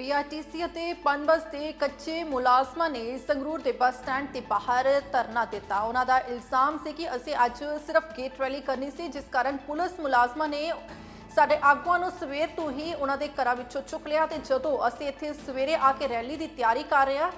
PRTC ਅਤੇ ਪਨਬਸ ਦੇ ਕੱਚੇ ਮੁਲਾਜ਼ਮਾਂ ਨੇ ਸੰਗਰੂਰ ਦੇ ਬੱਸ ਸਟੈਂਡ ਤੇ ਬਾਹਰ ਧਰਨਾ ਦਿੱਤਾ। ਉਹਨਾਂ ਦਾ ਇਲਜ਼ਾਮ ਸੀ ਕਿ ਅਸੀਂ ਅੱਜ ਸਿਰਫ ਗੇਟ ਰੈਲੀ ਕਰਨੀ ਸੀ, ਜਿਸ ਕਾਰਨ ਪੁਲਿਸ ਮੁਲਾਜ਼ਮਾਂ ਨੇ ਸਾਡੇ ਆਗੂਆਂ ਨੂੰ ਸਵੇਰ ਤੋਂ ਹੀ ਉਹਨਾਂ ਦੇ ਘਰਾਂ ਵਿੱਚੋਂ ਚੁੱਕ ਲਿਆ ਤੇ ਜਦੋਂ ਅਸੀਂ ਇੱਥੇ ਸਵੇਰੇ ਆ ਕੇ ਰੈਲੀ ਦੀ ਤਿਆਰੀ ਕਰ ਰਹੇ ਹਾਂ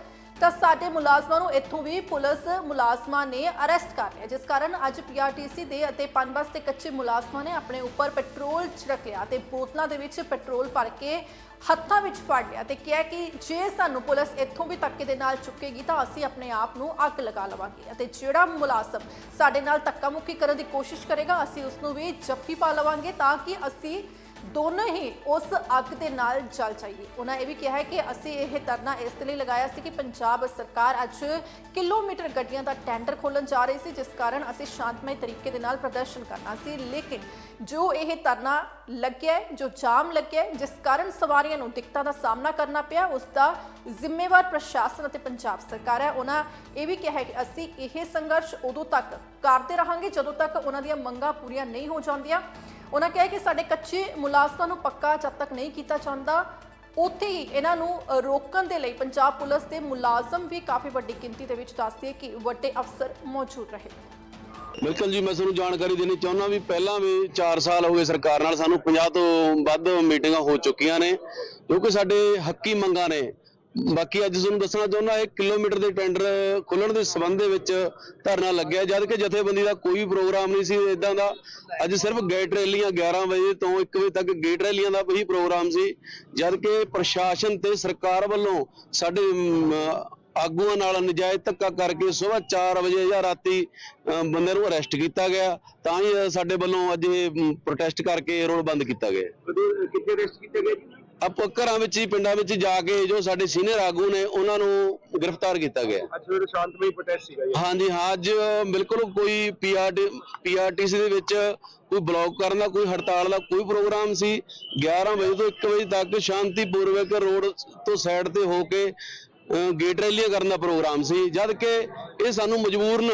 ਤਾਂ ਸਾਡੇ ਮੁਲਾਜ਼ਮਾਂ ਨੂੰ ਇੱਥੋਂ ਵੀ ਪੁਲਿਸ ਮੁਲਾਜ਼ਮਾਂ ਨੇ ਅਰੈਸਟ ਕਰ ਲਿਆ। ਜਿਸ ਕਾਰਨ ਅੱਜ ਪੀਆਰਟੀਸੀ ਦੇ ਅਤੇ ਪਨਬਸ ਦੇ ਕੱਚੇ ਮੁਲਾਜ਼ਮਾਂ ਨੇ ਆਪਣੇ ਉੱਪਰ ਪੈਟਰੋਲ ਛਿੜਕ ਲਿਆ ਤੇ ਬੋਤਲਾਂ ਦੇ ਵਿੱਚ ਪੈਟਰੋਲ ਭਰ ਕੇ ਹੱਥਾਂ ਵਿੱਚ ਫੜ ਲਿਆ ਤੇ ਕਿਹਾ ਕਿ ਜੇ ਸਾਨੂੰ ਪੁਲਿਸ ਇੱਥੋਂ ਵੀ ਧੱਕੇ ਦੇ ਨਾਲ ਚੁੱਕੇਗੀ ਤਾਂ ਅਸੀਂ ਆਪਣੇ ਆਪ ਨੂੰ ਅੱਗ ਲਗਾ ਲਵਾਂਗੇ ਅਤੇ ਜਿਹੜਾ ਮੁਲਾਜ਼ਮ ਸਾਡੇ ਨਾਲ ਧੱਕਾ ਮੁੱਕੀ ਕਰਨ ਦੀ ਕੋਸ਼ਿਸ਼ ਕਰੇਗਾ, ਅਸੀਂ ਉਸ ਨੂੰ ਵੀ ਜੱਫੀ ਪਾ ਲਵਾਂਗੇ ਤਾਂ ਕਿ ਅਸੀਂ ਦੋਨੋਂ ਹੀ ਉਸ ਅੱਗ ਦੇ ਨਾਲ ਜਲ ਜਾਈਏ। ਉਹਨਾਂ ਇਹ ਵੀ ਕਿਹਾ ਹੈ ਕਿ ਅਸੀਂ ਇਹ ਧਰਨਾ ਇਸ ਲਈ ਲਗਾਇਆ ਸੀ ਕਿ ਪੰਜਾਬ ਸਰਕਾਰ ਅੱਜ ਕਿਲੋਮੀਟਰ ਗੱਡੀਆਂ ਦਾ ਟੈਂਡਰ ਖੋਲਣ ਜਾ ਰਹੀ ਸੀ, ਜਿਸ ਕਾਰਨ ਅਸੀਂ ਸ਼ਾਂਤਮਈ ਤਰੀਕੇ ਦੇ ਨਾਲ ਪ੍ਰਦਰਸ਼ਨ ਕਰਨਾ ਸੀ। ਲੇਕਿਨ ਜੋ ਇਹ ਧਰਨਾ ਲੱਗਿਆ ਜੋ ਜਾਮ ਲੱਗਿਆ ਜਿਸ ਕਾਰਨ ਸਵਾਰੀਆਂ ਨੂੰ ਦਿੱਕਤਾਂ ਦਾ ਸਾਹਮਣਾ ਕਰਨਾ ਪਿਆ, ਉਸ ਦਾ ਜ਼ਿੰਮੇਵਾਰ ਪ੍ਰਸ਼ਾਸਨ ਅਤੇ ਪੰਜਾਬ ਸਰਕਾਰ ਹੈ। ਉਹਨਾਂ ਇਹ ਵੀ ਕਿਹਾ ਹੈ ਕਿ ਅਸੀਂ ਇਹ ਸੰਘਰਸ਼ ਉਦੋਂ ਤੱਕ ਕਰਦੇ ਰਹਾਂਗੇ ਜਦੋਂ ਤੱਕ ਉਹਨਾਂ ਦੀਆਂ ਮੰਗਾਂ ਪੂਰੀਆਂ ਨਹੀਂ ਹੋ ਜਾਂਦੀਆਂ। ਉਹਨਾਂ ਕਿਹਾ ਕਿ ਸਾਡੇ ਕੱਚੇ ਮੁਲਾਜ਼ਮਾਂ ਨੂੰ ਪੱਕਾ ਜਦ ਤੱਕ ਨਹੀਂ ਕੀਤਾ ਜਾਂਦਾ, ਉੱਥੇ ਹੀ ਇਹਨਾਂ ਨੂੰ ਰੋਕਣ ਦੇ ਲਈ ਪੰਜਾਬ ਪੁਲਿਸ ਦੇ ਮੁਲਾਜ਼ਮ ਵੀ ਕਾਫੀ ਵੱਡੀ ਗਿਣਤੀ ਦੇ ਵਿੱਚ ਦੱਸਦੀ ਹੈ ਕਿ ਵੱਡੇ ਅਫਸਰ ਮੌਜੂਦ ਰਹੇ। ਬਿਲਕੁਲ ਜੀ, ਮੈਂ ਤੁਹਾਨੂੰ ਜਾਣਕਾਰੀ ਦੇਣੀ ਚਾਹੁੰਦਾ ਵੀ ਪਹਿਲਾਂ ਵੀ 4 ਸਾਲ ਹੋ ਗਏ ਸਰਕਾਰ ਨਾਲ ਸਾਨੂੰ 50 ਤੋਂ ਵੱਧ ਮੀਟਿੰਗਾਂ ਹੋ ਚੁੱਕੀਆਂ ਨੇ, ਕਿਉਂਕਿ ਸਾਡੇ ਹੱਕੀ ਮੰਗਾਂ ਨੇ ਬਾਕੀ ਅੱਜ ਤੁਹਾਨੂੰ ਦੱਸਣਾ ਚਾਹੁੰਦਾ ਇਹ ਕਿਲੋਮੀਟਰ ਦੇ ਟੈਂਡਰ ਖੁੱਲਣ ਦੇ ਸਬੰਧ ਦੇ ਵਿੱਚ ਧਰਨਾ ਲੱਗਿਆ ਜਦ ਕਿ ਜਥੇਬੰਦੀ ਦਾ ਕੋਈ ਪ੍ਰੋਗਰਾਮ ਨਹੀਂ ਸੀ ਇਦਾਂ ਦਾ। ਅੱਜ ਸਿਰਫ ਗੇਟ ਰੈਲੀਆਂ 11 ਵਜੇ ਤੋਂ 1 ਵਜੇ ਤੱਕ ਗੇਟ ਰੈਲੀਆਂ ਦਾ ਹੀ ਪ੍ਰੋਗਰਾਮ ਸੀ ਜਦ ਕਿ ਪ੍ਰਸ਼ਾਸਨ ਤੇ ਸਰਕਾਰ ਵੱਲੋਂ ਸਾਡੇ ਆਗੂਆਂ ਨਾਲ ਨਜਾਇਜ਼ ਧੱਕਾ ਕਰਕੇ ਸਵੇਰ 4 ਵਜੇ ਜਾਂ ਰਾਤੀ ਅਮ, ਬੰਦੇ ਨੂੰ ਅਰੈਸਟ ਕੀਤਾ ਗਿਆ। ਤਾਂ ਹੀ ਸਾਡੇ ਵੱਲੋਂ ਅੱਜ ਇਹ ਪ੍ਰੋਟੈਸਟ ਕਰਕੇ ਰੋਡ ਬੰਦ ਕੀਤਾ ਗਿਆ। ਕਿੱਥੇ ਰੈਸਟ ਕੀਤੇ ਗਏ ਜੀ? ਆਪਾਂ ਘਰਾਂ ਵਿੱਚ ਹੀ ਪਿੰਡਾਂ ਵਿੱਚ ਜਾ ਕੇ ਜੋ ਸਾਡੇ ਸੀਨੀਅਰ ਆਗੂ ਨੇ ਉਹਨਾਂ ਨੂੰ ਗ੍ਰਿਫਤਾਰ ਕੀਤਾ ਗਿਆ। ਅੱਜ ਸਵੇਰੇ ਸ਼ਾਂਤਮਈ ਪ੍ਰੋਟੈਸਟ ਸੀਗਾ ਜੀ। ਹਾਂਜੀ ਹਾਂ ਅੱਜ ਬਿਲਕੁਲ ਕੋਈ ਪੀਆਰਟੀ ਪੀਆਰਟੀਸੀ ਦੇ ਵਿੱਚ ਕੋਈ ਬਲੌਕ ਕਰਨ ਦਾ ਕੋਈ ਹੜਤਾਲ ਦਾ ਕੋਈ ਪ੍ਰੋਗਰਾਮ ਸੀ। 11 ਵਜੇ ਤੋਂ 1 ਵਜੇ ਤੱਕ ਸ਼ਾਂਤੀਪੂਰਵਕ ਰੋਡ ਤੋਂ ਸਾਈਡ ਤੇ ਹੋ ਕੇ ਗੇਟ ਰੈਲੀਆਂ ਕਰਨ ਦਾ ਪ੍ਰੋਗਰਾਮ ਸੀ। ਜਦ ਕਿ ਇਹ ਸਾਨੂੰ ਮਜਬੂਰਨ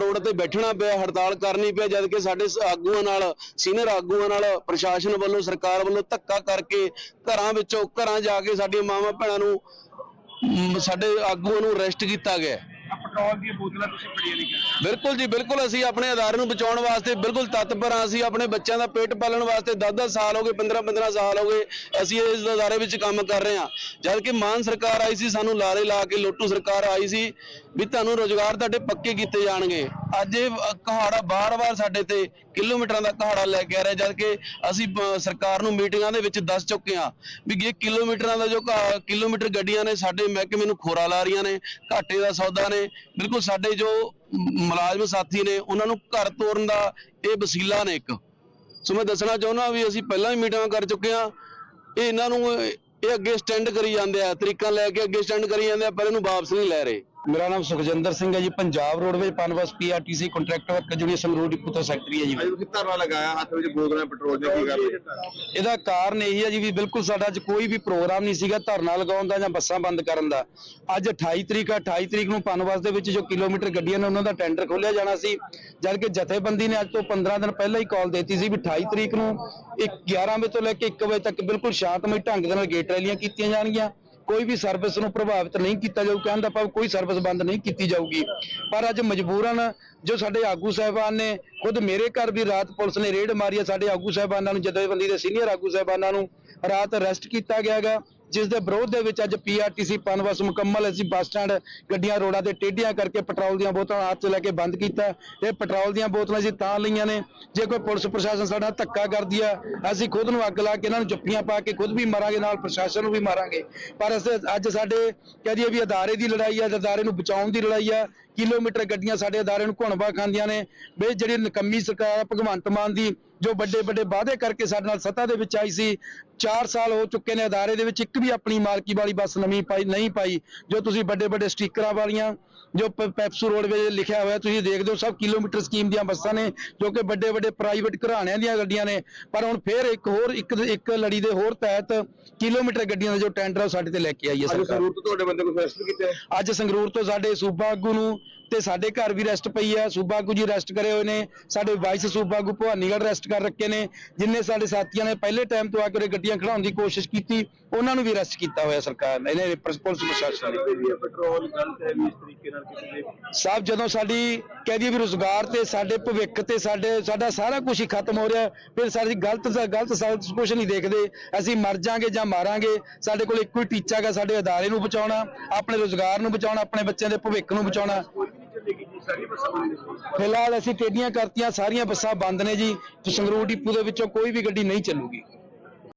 ਰੋਡ ਤੇ ਬੈਠਣਾ ਪਿਆ ਹੜਤਾਲ ਕਰਨੀ ਪਿਆ ਜਦ ਕਿ ਸਾਡੇ ਆਗੂਆਂ ਨਾਲ ਸੀਨੀਅਰ ਆਗੂਆਂ ਨਾਲ ਪ੍ਰਸ਼ਾਸਨ ਵੱਲੋਂ ਸਰਕਾਰ ਵੱਲੋਂ ਧੱਕਾ ਕਰਕੇ ਘਰਾਂ ਵਿੱਚੋਂ ਘਰਾਂ ਜਾ ਕੇ ਸਾਡੀਆਂ ਮਾਵਾਂ ਭੈਣਾਂ ਨੂੰ ਸਾਡੇ ਆਗੂਆਂ ਨੂੰ ਅਰੈਸਟ ਕੀਤਾ ਗਿਆ। ਆ ਪੈਟਰੋਲ ਦੀਆਂ ਬੋਤਲਾਂ ਤੁਸੀਂ ਫੜੀਆਂ ਨਹੀਂ ਕਰਦੇ ਬਿਲਕੁਲ ਜੀ ਬਿਲਕੁਲ ਅਸੀਂ ਆਪਣੇ ਅਦਾਰੇ ਨੂੰ ਬਚਾਉਣ ਵਾਸਤੇ ਬਿਲਕੁਲ ਤਤਪਰ ਹਾਂ। ਅਸੀਂ ਆਪਣੇ ਬੱਚਿਆਂ ਦਾ ਪੇਟ ਪਾਲਣ ਵਾਸਤੇ 10-10 ਸਾਲ ਹੋ ਗਏ 15-15 ਸਾਲ ਹੋ ਗਏ ਅਸੀਂ ਇਸ ਅਦਾਰੇ ਵਿੱਚ ਕੰਮ ਕਰ ਰਹੇ ਹਾਂ। ਜਦ ਕਿ ਮਾਨ ਸਰਕਾਰ ਆਈ ਸੀ ਸਾਨੂੰ ਲਾਰੇ ਲਾ ਕੇ ਲੋਟੂ ਸਰਕਾਰ ਆਈ ਸੀ ਵੀ ਤੁਹਾਨੂੰ ਰੋਜ਼ਗਾਰ ਤੁਹਾਡੇ ਪੱਕੇ ਕੀਤੇ ਜਾਣਗੇ। ਅੱਜ ਇਹ ਕਹਾੜਾ ਬਾਰ-ਬਾਰ ਸਾਡੇ ਤੇ ਕਿਲੋਮੀਟਰਾਂ ਦਾ ਕਹਾੜਾ ਲੈ ਕੇ ਆ ਰਿਹਾ, ਜਦ ਕਿ ਅਸੀਂ ਸਰਕਾਰ ਨੂੰ ਮੀਟਿੰਗਾਂ ਦੇ ਵਿੱਚ ਦੱਸ ਚੁੱਕੇ ਹਾਂ ਵੀ ਇਹ ਕਿਲੋਮੀਟਰਾਂ ਦਾ ਜੋ ਕਿਲੋਮੀਟਰ ਗੱਡੀਆਂ ਨੇ, ਸਾਡੇ ਮਹਿਕਮੇ ਨੂੰ ਖੋਰਾ ਲਾ ਰਹੀਆਂ ਨੇ, ਘਾਟੇ ਦਾ ਸੌਦਾ ਨੇ, ਬਿਲਕੁਲ ਸਾਡੇ ਜੋ ਮੁਲਾਜ਼ਮ ਸਾਥੀ ਨੇ, ਉਹਨਾਂ ਨੂੰ ਘਰ ਤੋਰਨ ਦਾ ਇਹ ਵਸੀਲਾ ਨੇ ਇੱਕ। ਸੋ ਮੈਂ ਦੱਸਣਾ ਚਾਹੁੰਦਾ ਵੀ ਅਸੀਂ ਪਹਿਲਾਂ ਵੀ ਮੀਟਿੰਗਾਂ ਕਰ ਚੁੱਕੇ ਹਾਂ, ਇਹ ਇਹਨਾਂ ਨੂੰ ਇਹ ਅੱਗੇ ਸਟੈਂਡ ਕਰੀ ਜਾਂਦੇ ਆ, ਤਰੀਕਾਂ ਲੈ ਕੇ ਅੱਗੇ ਸਟੈਂਡ ਕਰੀ ਜਾਂਦੇ ਆ, ਪਰ ਇਹਨੂੰ ਵਾਪਸ ਨਹੀਂ ਲੈ ਰਹੇ। ਮੇਰਾ ਨਾਮ ਸੁਖਜਿੰਦਰ ਸਿੰਘ ਹੈ ਜੀ Punjab roadways Punbus PRTC contract worker ਜਿਹੜੀ ਸੰਗਰੂਰ ਡਿਪੂ ਤੋਂ ਸੈਕਟਰੀ ਹੈ ਜੀ ਅੱਜ ਤੁਸੀਂ ਧਰਨਾ ਲਗਾਇਆ ਹੱਥ ਵਿੱਚ ਬੋਤਲਾਂ ਪੈਟਰੋਲ ਦੀਆਂ ਕੀ ਕਰਦੇ ਇਹਦਾ ਕਾਰਨ ਇਹੀ ਹੈ ਜੀ ਵੀ ਬਿਲਕੁਲ ਸਾਡਾ ਅੱਜ ਕੋਈ ਵੀ ਪ੍ਰੋਗਰਾਮ ਨਹੀਂ ਸੀਗਾ ਧਰਨਾ ਲਗਾਉਣ ਦਾ ਜਾਂ ਬੱਸਾਂ ਬੰਦ ਕਰਨ ਦਾ। ਅੱਜ 28 ਤਰੀਕ ਆ 28 ਤਰੀਕ ਨੂੰ ਪਨਬਸ ਦੇ ਵਿੱਚ ਜੋ ਕਿਲੋਮੀਟਰ ਗੱਡੀਆਂ ਨੇ ਉਹਨਾਂ ਦਾ ਟੈਂਡਰ ਖੋਲ੍ਹਿਆ ਜਾਣਾ ਸੀ। ਜਦ ਕਿ ਜਥੇਬੰਦੀ ਨੇ ਅੱਜ ਤੋਂ 15 ਦਿਨ ਪਹਿਲਾਂ ਹੀ ਕਾਲ ਦਿੱਤੀ ਸੀ ਵੀ 28 ਤਰੀਕ ਨੂੰ ਇੱਕ 11 ਵਜੇ ਤੋਂ ਲੈ ਕੇ 1 ਵਜੇ ਤੱਕ ਬਿਲਕੁਲ ਸ਼ਾਂਤਮਈ ਢੰਗ ਦੇ ਨਾਲ ਗੇਟ ਰੈਲੀਆਂ ਕੀਤੀਆਂ ਜਾਣਗੀਆਂ। ਕੋਈ ਵੀ ਸਰਵਿਸ ਨੂੰ ਪ੍ਰਭਾਵਿਤ ਨਹੀਂ ਕੀਤਾ ਜਾਊ, ਕਹਿਣ ਦਾ ਭਾਵ ਕੋਈ ਸਰਵਿਸ ਬੰਦ ਨਹੀਂ ਕੀਤੀ ਜਾਊਗੀ। ਪਰ ਅੱਜ ਮਜਬੂਰਨ ਜੋ ਸਾਡੇ ਆਗੂ ਸਾਹਿਬਾਨ ਨੇ, ਖੁਦ ਮੇਰੇ ਘਰ ਵੀ ਰਾਤ ਪੁਲਿਸ ਨੇ ਰੇਡ ਮਾਰੀ ਹੈ ਸਾਡੇ ਆਗੂ ਸਾਹਿਬਾਨਾਂ ਨੂੰ, ਜਥੇਬੰਦੀ ਦੇ ਸੀਨੀਅਰ ਆਗੂ ਸਾਹਿਬਾਨਾਂ ਨੂੰ, ਰਾਤ ਅਰੈਸਟ ਕੀਤਾ ਗਿਆ ਗਾ ਜਿਸ ਦੇ ਵਿਰੋਧ ਦੇ ਵਿੱਚ ਅੱਜ ਪੀਆਰਟੀਸੀ ਪਨਬਸ ਮੁਕੰਮਲ ਅਸੀਂ ਬੱਸ ਸਟੈਂਡ ਗੱਡੀਆਂ ਰੋਡਾਂ ਤੇ ਟੇਢੀਆਂ ਕਰਕੇ ਪੈਟਰੋਲ ਦੀਆਂ ਬੋਤਲਾਂ ਹੱਥ 'ਚ ਲੈ ਕੇ ਬੰਦ ਕੀਤਾ। ਇਹ ਪੈਟਰੋਲ ਦੀਆਂ ਬੋਤਲਾਂ ਅਸੀਂ ਤਾਂ ਲਈਆਂ ਨੇ। ਜੇ ਕੋਈ ਪੁਲਿਸ ਪ੍ਰਸ਼ਾਸਨ ਸਾਡਾ ਧੱਕਾ ਕਰਦੀ ਆ, ਅਸੀਂ ਖੁਦ ਨੂੰ ਅੱਗ ਲਾ ਕੇ ਇਹਨਾਂ ਨੂੰ ਜੱਫੀਆਂ ਪਾ ਕੇ ਖੁਦ ਵੀ ਮਰਾਂਗੇ, ਨਾਲ ਪ੍ਰਸ਼ਾਸਨ ਨੂੰ ਵੀ ਮਾਰਾਂਗੇ। ਪਰ ਅਸੀਂ ਅੱਜ ਸਾਡੇ ਕਹਿ ਦਈਏ ਵੀ ਅਦਾਰੇ ਦੀ ਲੜਾਈ ਆ, ਅਦਾਰੇ ਨੂੰ ਬਚਾਉਣ ਦੀ ਲੜਾਈ ਆ। ਕਿਲੋਮੀਟਰ ਗੱਡੀਆਂ ਸਾਡੇ ਅਦਾਰੇ ਨੂੰ ਘੁਣਵਾ ਖਾਂਦੀਆਂ ਨੇ। ਵੀ ਜਿਹੜੀ ਨਕੰਮੀ ਸਰਕਾਰ ਆ, ਭਗਵੰਤ ਮਾਨ ਦੀ ਜੋ ਵੱਡੇ ਵੱਡੇ ਵਾਅਦੇ ਕਰਕੇ ਸਾਡੇ ਨਾਲ ਸੱਤਾ ਦੇ ਵਿੱਚ ਆਈ ਸੀ 4 ਸਾਲ ਹੋ ਚੁੱਕੇ ਨੇ ਅਦਾਰੇ ਦੇ ਵਿੱਚ ਇੱਕ ਵੀ ਆਪਣੀ ਮਾਲਕੀ ਵਾਲੀ ਬੱਸ ਨਵੀਂ ਪਾਈ ਨਹੀਂ ਪਾਈ ਜੋ ਤੁਸੀਂ ਵੱਡੇ ਵੱਡੇ ਸਟickਰਾਂ ਵਾਲੀਆਂ ਜੋ ਪੈਪਸੂ ਰੋਡਵੇਜ ਲਿਖਿਆ ਹੋਇਆ ਤੁਸੀਂ ਦੇਖਦੇ ਹੋ ਸਭ ਕਿਲੋਮੀਟਰ ਸਕੀਮ ਦੀਆਂ ਬੱਸਾਂ ਨੇ ਜੋ ਕਿ ਵੱਡੇ ਵੱਡੇ ਪ੍ਰਾਈਵੇਟ ਘਰਾਣਿਆਂ ਦੀਆਂ ਗੱਡੀਆਂ ਨੇ ਪਰ ਹੁਣ ਫੇਰ ਇੱਕ ਹੋਰ ਇੱਕ ਇੱਕ ਲੜੀ ਦੇ ਹੋਰ ਤਹਿਤ ਕਿਲੋਮੀਟਰ ਗੱਡੀਆਂ ਦਾ ਜੋ ਟੈਂਡਰ ਸਾਡੇ ਤੇ ਲੈ ਕੇ ਆਈ ਹੈ ਅੱਜ ਸਰਕਾਰ। ਸੰਗਰੂਰ ਤੋਂ ਤੁਹਾਡੇ ਬੰਦੇ ਕੋਲ ਅਰੈਸਟ ਕੀਤੇ ਅੱਜ ਸੰਗਰੂਰ ਤੋਂ ਸਾਡੇ ਸੂਬਾ ਆਗੂ ਨੂੰ ਤੇ ਸਾਡੇ ਘਰ ਵੀ ਰੈਸਟ ਪਈ ਹੈ ਸੂਬਾ ਕੁ ਜੀ ਰੈਸਟ ਕਰੇ ਹੋਏ ਨੇ। ਸਾਡੇ ਵਾਈਸ ਸੂਬਾ ਆਗੂ ਭਵਾਨੀਗੜ੍ਹ ਰੈਸਟ ਕਰ ਰੱਖੇ ਨੇ। ਜਿੰਨੇ ਸਾਡੇ ਸਾਥੀਆਂ ਨੇ ਪਹਿਲੇ ਟਾਈਮ ਤੋਂ ਆ ਕੇ ਉਰੇ ਗੱਡੀਆਂ ਖੜਾਉਣ ਦੀ ਕੋਸ਼ਿਸ਼ ਕੀਤੀ, ਉਹਨਾਂ ਨੂੰ ਵੀ ਰੈਸਟ ਕੀਤਾ ਹੋਇਆ ਸਰਕਾਰ ਨੇ। ਇਹਨੇ ਪੁਲਿਸ ਪ੍ਰਸ਼ਾਸਨ ਨੇ। ਪੈਟਰੋਲ ਗਲਤ ਹੈ ਵੀ ਇਸ ਤਰੀਕੇ ਨਾਲ ਕਿਸੇ ਦੇ ਸਾਹਿਬ ਜਦੋਂ ਸਾਡੀ ਕਹਿ ਦਈਏ ਵੀ ਰੋਜ਼ਗਾਰ ਤੇ ਸਾਡੇ ਭਵਿੱਖ ਤੇ ਸਾਡੇ ਸਾਡਾ ਸਾਰਾ ਕੁਝ ਹੀ ਖਤਮ ਹੋ ਰਿਹਾ, ਫਿਰ ਸਾਡੀ ਗਲਤ ਦਾ ਗਲਤ ਸਾਡ ਕੁਝ ਨਹੀਂ ਦੇਖਦੇ। ਅਸੀਂ ਮਰ ਜਾਾਂਗੇ ਜਾਂ ਮਾਰਾਂਗੇ, ਸਾਡੇ ਕੋਲ ਇੱਕੋ ਹੀ ਟੀਚਾ ਹੈਗਾ, ਸਾਡੇ ਅਦਾਰੇ ਨੂੰ ਬਚਾਉਣਾ, ਆਪਣੇ ਰੋਜ਼ਗਾਰ ਨੂੰ ਬਚਾਉਣਾ, ਆਪਣੇ ਬੱਚਿਆਂ ਦੇ ਭਵਿੱਖ ਨੂੰ ਬਚਾਉਣਾ। ਨਹੀਂ ਚੱਲੇਗੀ ਜੀ ਸਾਰੀ ਬੱਸਾਂ ਬੰਦ ਫਿਲਹਾਲ ਅਸੀਂ ਟੇਡੀਆਂ ਕਰਤੀਆਂ, ਸਾਰੀਆਂ ਬੱਸਾਂ ਬੰਦ ਨੇ ਜੀ ਤੇ ਸੰਗਰੂਰ ਡਿਪੂ ਦੇ ਵਿੱਚੋਂ ਕੋਈ ਵੀ ਗੱਡੀ ਨਹੀਂ ਚੱਲੂਗੀ।